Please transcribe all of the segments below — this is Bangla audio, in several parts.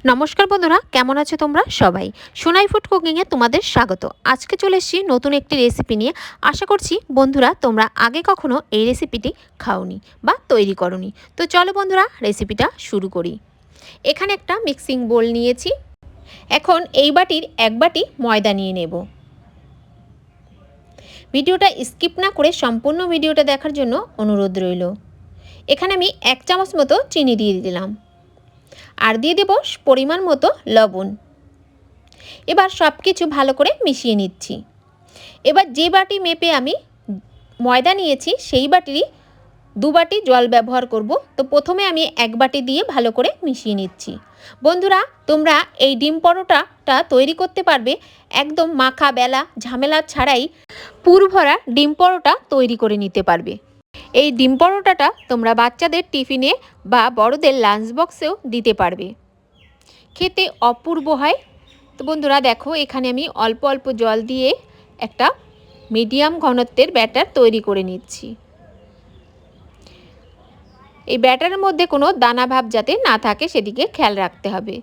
নমস্কার বন্ধুরা, কেমন আছো তোমরা? সবাই। সোনাই ফুড কুকিংয়ে তোমাদের স্বাগত। আজকে চলে এসেছি নতুন একটি রেসিপি নিয়ে। আশা করছি বন্ধুরা, তোমরা আগে কখনো এই রেসিপিটি খাওনি বা তৈরি করনি। তো চলো বন্ধুরা রেসিপিটা শুরু করি। এখানে একটা মিক্সিং বোল নিয়েছি। এখন এই বাটির এক বাটি ময়দা নিয়ে নেব। ভিডিওটা স্কিপ না করে সম্পূর্ণ ভিডিওটা দেখার জন্য অনুরোধ রইল। এখানে আমি এক চামচ মতো চিনি দিয়ে দিলাম। আর দিয়ে দেব পরিমাণ মতো লবণ। এবার সব কিছু ভালো করে মিশিয়ে নিচ্ছি। এবার যে বাটি মেপে আমি ময়দা নিয়েছি, সেই বাটিরই দু বাটি জল ব্যবহার করব। তো প্রথমে আমি এক বাটি দিয়ে ভালো করে মিশিয়ে নিচ্ছি। বন্ধুরা, তোমরা এই ডিম পরোটাটা তৈরি করতে পারবে। একদম মাখা বেলা ঝামেলা ছাড়াই পুর ভরা ডিম পরোটা তৈরি করে নিতে পারবে। এই ডিম পরোটাটা তোমরা বাচ্চাদের টিফিনে বা বড়দের লাঞ্চ বক্সেও দিতে পারবে। খেতে অপূর্ব হয়। তো বন্ধুরা দেখো, এখানে আমি অল্প অল্প জল দিয়ে একটা মিডিয়াম ঘনত্বের ব্যাটার তৈরি করে নিচ্ছি। এই ব্যাটারের মধ্যে কোনো দানা ভাব যাতে না থাকে সেদিকে খেয়াল রাখতে হবে।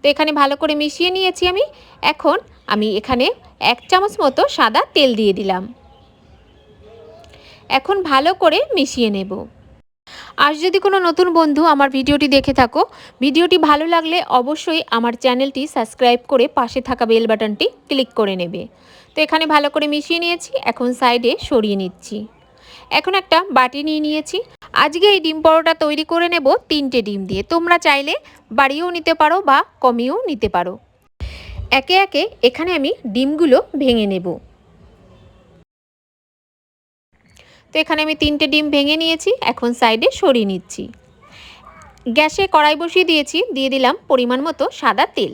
তো এখানে ভালো করে মিশিয়ে নিয়েছি আমি। এখন আমি এখানে এক চামচ মতো সাদা তেল দিয়ে দিলাম। এখন ভালো করে মিশিয়ে নেব। আজ যদি কোনো নতুন বন্ধু আমার ভিডিওটি দেখে থাকো, ভিডিওটি ভালো লাগলে অবশ্যই আমার চ্যানেলটি সাবস্ক্রাইব করে পাশে থাকা বেল বাটনটি ক্লিক করে নেবে। তো এখানে ভালো করে মিশিয়ে নিয়েছি, এখন সাইডে সরিয়ে নিচ্ছি। এখন একটা বাটি নিয়ে নিয়েছি। আজকে এই ডিম পরোটা তৈরি করে নেব তিনটে ডিম দিয়ে। তোমরা চাইলে বাড়িয়েও নিতে পারো বা কমিয়েও নিতে পারো। একে একে এখানে আমি ডিমগুলো ভেঙে নেব। তো এখানে আমি তিনটে ডিম ভেঙে নিয়েছি, এখন সাইডে সরিয়ে নিচ্ছি। গ্যাসে কড়াই বসিয়ে দিয়েছি, দিয়ে দিলাম পরিমাণ মতো সাদা তেল।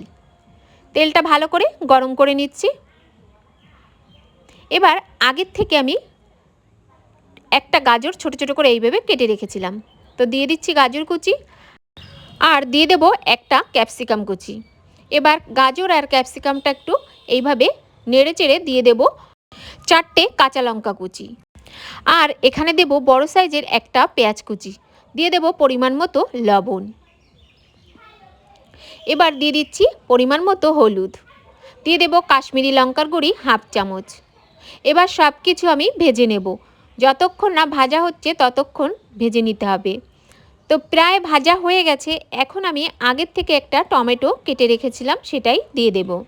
তেলটা ভালো করে গরম করে নিচ্ছি। এবার আগের থেকে আমি একটা গাজর ছোট ছোট করে এইভাবে কেটে রেখেছিলাম। তো দিয়ে দিচ্ছি গাজর কুচি, আর দিয়ে দেব একটা ক্যাপসিকাম কুচি। এবার গাজর আর ক্যাপসিকামটা একটু এইভাবে নেড়ে চেড়ে দিয়ে দেব চারটে কাঁচা লঙ্কা কুচি। আর এখানে দেব বড় সাইজের একটা পেঁয়াজ কুচি। দিয়ে দেব পরিমাণ মতো লবণ। এবার দিয়ে দিচ্ছি পরিমাণ মতো হলুদ। দিয়ে দেব কাশ্মীরি লঙ্কার গুঁড়ি হাফ চামচ। এবার সব কিছু আমি ভেজে নেব। যতক্ষণ না ভাজা হচ্ছে ততক্ষণ ভেজে নিতে হবে। তো প্রায় ভাজা হয়ে গেছে। এখন আমি আগের থেকে একটা টমেটো কেটে রেখেছিলাম, সেটাই দিয়ে দেবো।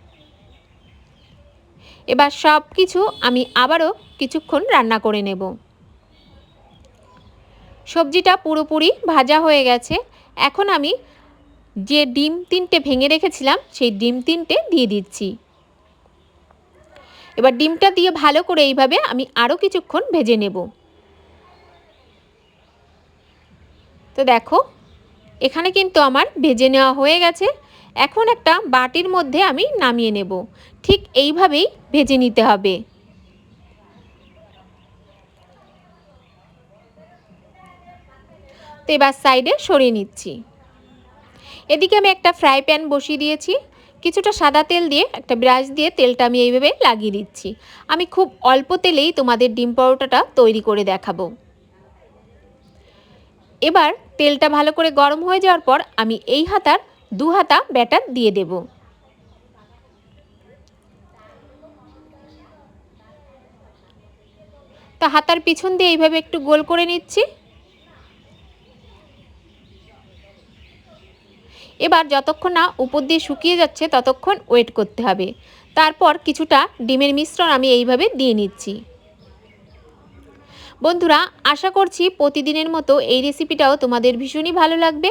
এবার সব কিছু আমি আবারও কিছুক্ষণ রান্না করে নেব। সবজিটা পুরোপুরি ভাজা হয়ে গেছে। এখন আমি যে ডিম তিনটে ভেঙে রেখেছিলাম, সেই ডিম তিনটে দিয়ে দিচ্ছি। এবার ডিমটা দিয়ে ভালো করে এইভাবে আমি আরও কিছুক্ষণ ভেজে নেব। তো দেখো, এখানে কিন্তু আমার ভেজে নেওয়া হয়ে গেছে। এখন একটা বাটির মধ্যে আমি নামিয়ে নেব। ঠিক এইভাবেই ভেজে নিতে হবে। তো এবার সাইডে সরিয়ে নিচ্ছি। এদিকে আমি একটা ফ্রাই প্যান বসিয়ে দিয়েছি। কিছুটা সাদা তেল দিয়ে, একটা ব্রাশ দিয়ে তেলটা আমি এইভাবে লাগিয়ে দিচ্ছি। আমি খুব অল্প তেলেই তোমাদের ডিম পরোটাটা তৈরি করে দেখাবো। এবার তেলটা ভালো করে গরম হয়ে যাওয়ার পর আমি এই হাতার দু হাতা ব্যাটার দিয়ে দেব। তা হাতার পিছন দিয়ে এইভাবে একটু গোল করে নিচ্ছি। এবার যতক্ষণ না উপর দিয়ে শুকিয়ে যাচ্ছে ততক্ষণ ওয়েট করতে হবে। তারপর কিছুটা ডিমের মিশ্রণ আমি এইভাবে দিয়ে নিচ্ছি। বন্ধুরা, আশা করছি প্রতিদিনের মতো এই রেসিপিটাও তোমাদের ভীষণই ভালো লাগবে।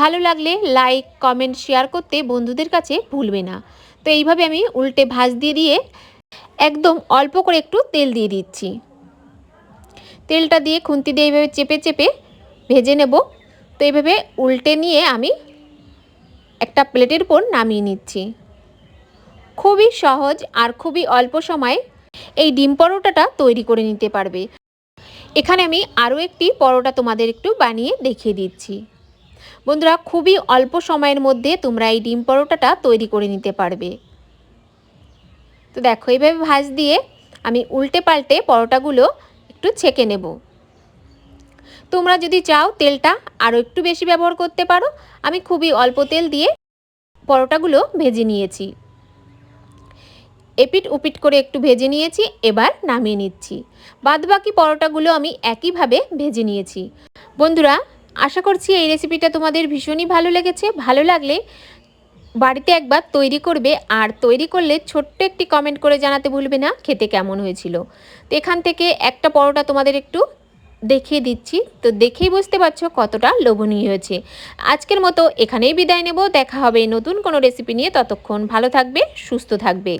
ভালো লাগলে লাইক কমেন্ট শেয়ার করতে বন্ধুদের কাছে ভুলবে না। তো এইভাবে আমি উল্টে ভাজ দিয়ে দিয়ে একদম অল্প করে একটু তেল দিয়ে দিচ্ছি। তেলটা দিয়ে খুন্তি দিয়ে এইভাবে চেপে চেপে ভেজে নেব। তো এইভাবে উল্টে নিয়ে আমি একটা প্লেটের উপর নামিয়ে নিচ্ছি। খুবই সহজ আর খুবই অল্প সময়ে এই ডিম পরোটাটা তৈরি করে নিতে পারবে। এখানে আমি আরও একটি পরোটা তোমাদের একটু বানিয়ে দেখিয়ে দিচ্ছি। বন্ধুরা, খুবই অল্প সময়ের মধ্যে তোমরা এই ডিম পরোটাটা তৈরি করে নিতে পারবে। তো দেখো, এইভাবে ভাজ দিয়ে আমি উল্টে পাল্টে পরোটাগুলো একটু ছেঁকে নেব। তোমরা যদি চাও তেলটা আরও একটু বেশি ব্যবহার করতে পারো, আমি খুবই অল্প তেল দিয়ে পরোটাগুলো ভেজে নিয়েছি। এপিট উপিট করে একটু ভেজে নিয়েছি, এবার নামিয়ে নিচ্ছি। বাদবাকি পরোটাগুলো আমি একইভাবে ভেজে নিয়েছি। বন্ধুরা, আশা করছি এই রেসিপিটা তোমাদের ভীষণই ভালো লেগেছে। ভালো লাগলে বাড়িতে একবার তৈরি করবে আর তৈরি করলে ছোট্ট একটি কমেন্ট করে জানাতে ভুলবে না, খেতে কেমন হয়েছিল। তো এখান থেকে একটা পরোটা তোমাদের একটু দেখিয়ে দিচ্ছি। তো দেখেই বুঝতে পারছ কতটা লোভনীয় হয়েছে। আজকের মতো এখানেই বিদায় নেব। দেখা হবে নতুন কোনো রেসিপি নিয়ে। ততক্ষণ ভালো থাকবে, সুস্থ থাকবে।